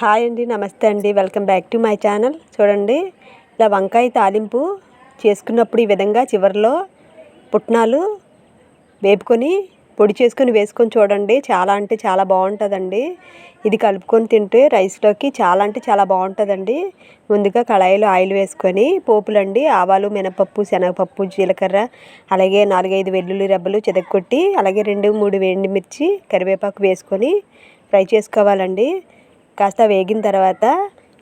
Hi అండి నమస్తే అండి. Welcome back to my channel చూడండి ఇలా వంకాయ తాలింపు చేసుకున్నప్పుడు ఈ విధంగా చివరిలో పుట్నాలు వేపుకొని పొడి చేసుకొని వేసుకొని చూడండి. చాలా అంటే చాలా బాగుంటుందండి. ఇది కలుపుకొని తింటే రైస్లోకి చాలా అంటే చాలా బాగుంటుందండి. ముందుగా కళాయిలో ఆయిల్ వేసుకొని పోపులండి ఆవాలు మినపప్పు శనగపప్పు జీలకర్ర అలాగే నాలుగైదు వెల్లుల్లి రెబ్బలు చెదక్కొట్టి అలాగే రెండు మూడు మిర్చి కరివేపాకు వేసుకొని ఫ్రై చేసుకోవాలండి. కాస్త వేగిన తర్వాత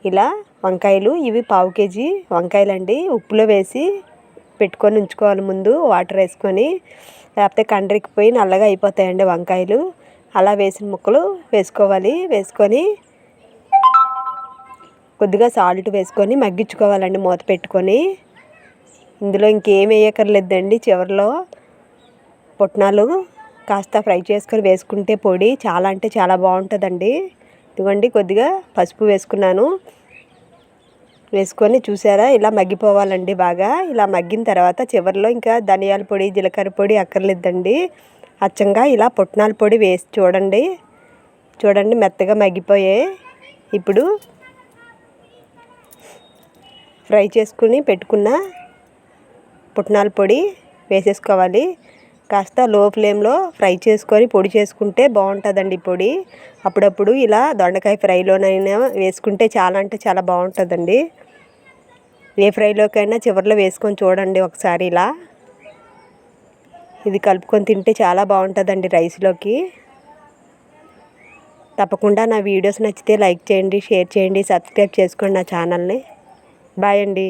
ఇలా వంకాయలు ఇవి పావు కేజీ వంకాయలండి. ఉప్పులో వేసి పెట్టుకొని ఉంచుకోవాలి ముందు వాటర్ వేసుకొని. లేకపోతే కండ్రికిపోయి నల్లగా అయిపోతాయండి వంకాయలు. అలా వేసిన ముక్కలు వేసుకోవాలి. వేసుకొని కొద్దిగా సాల్ట్ వేసుకొని మగ్గించుకోవాలండి మూత పెట్టుకొని. ఇందులో ఇంకేం వేయక్కర్లేదండి చివరిలో. పుట్నాలు కాస్త ఫ్రై చేసుకొని వేసుకుంటే పొడి చాలా అంటే చాలా బాగుంటుందండి. ఇదిగోండి కొద్దిగా పసుపు వేసుకున్నాను. వేసుకొని చూసారా ఇలా మగ్గిపోవాలండి బాగా. ఇలా మగ్గిన తర్వాత చివరిలో ఇంకా ధనియాల పొడి జీలకర్ర పొడి అక్కర్లేదండి. అచ్చంగా ఇలా పుట్నాల పొడి వేసి చూడండి. చూడండి మెత్తగా మగ్గిపోయాయి. ఇప్పుడు ఫ్రై చేసుకుని పెట్టుకున్న పుట్నాల పొడి వేసేసుకోవాలి. కాస్త లో ఫ్లేమ్లో ఫ్రై చేసుకొని పొడి చేసుకుంటే బాగుంటుందండి పొడి. అప్పుడప్పుడు ఇలా దొండకాయ ఫ్రైలోనైనా వేసుకుంటే చాలా అంటే చాలా బాగుంటుందండి ఏ ఫ్రైలోకైనా చివరిలో వేసుకొని చూడండి ఒకసారి ఇలా. ఇది కలుపుకొని తింటే చాలా బాగుంటుందండి రైస్లోకి. తప్పకుండా నా వీడియోస్ నచ్చితే లైక్ చేయండి షేర్ చేయండి సబ్స్క్రైబ్ చేసుకోండి నా ఛానల్ని. బాయ్ అండి.